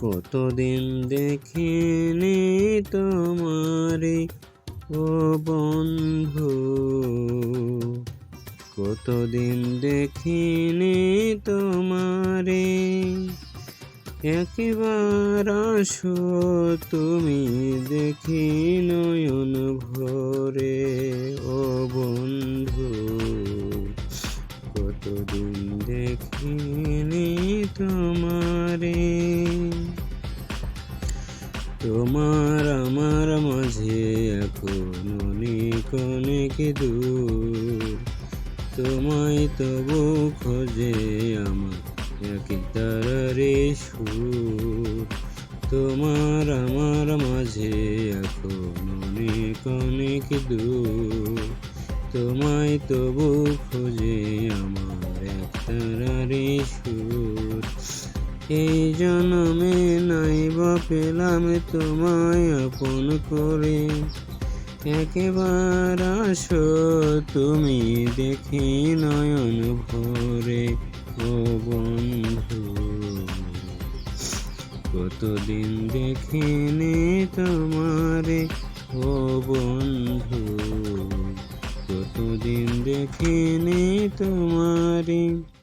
কতদিন দেখিনি তোমারে, ও বন্ধু? কতদিন দেখিনি তোমারে? একবার আসো তুমি দেখি নয়ন ভরে, ও বন্ধু। দেখিনি তোমারে। তোমার আমার মাঝে এখন অনেক অনেক দূর? তোমায় তবু খোঁজে আমার এক তারারে সুর। তোমার আমার মাঝে এখন অনেক অনেক দূর? তোমায় তবু খোঁজে আমার তারারে সুর। এই জন্মে নাই বা পেলাম তোমায় আপন করে। একবার আসো তুমি দেখি নয়ন ভরে। ও বন্ধু, কতদিন দেখিনি তোমারে? ও বন্ধু, কতদিন দেখিনি তোমারে?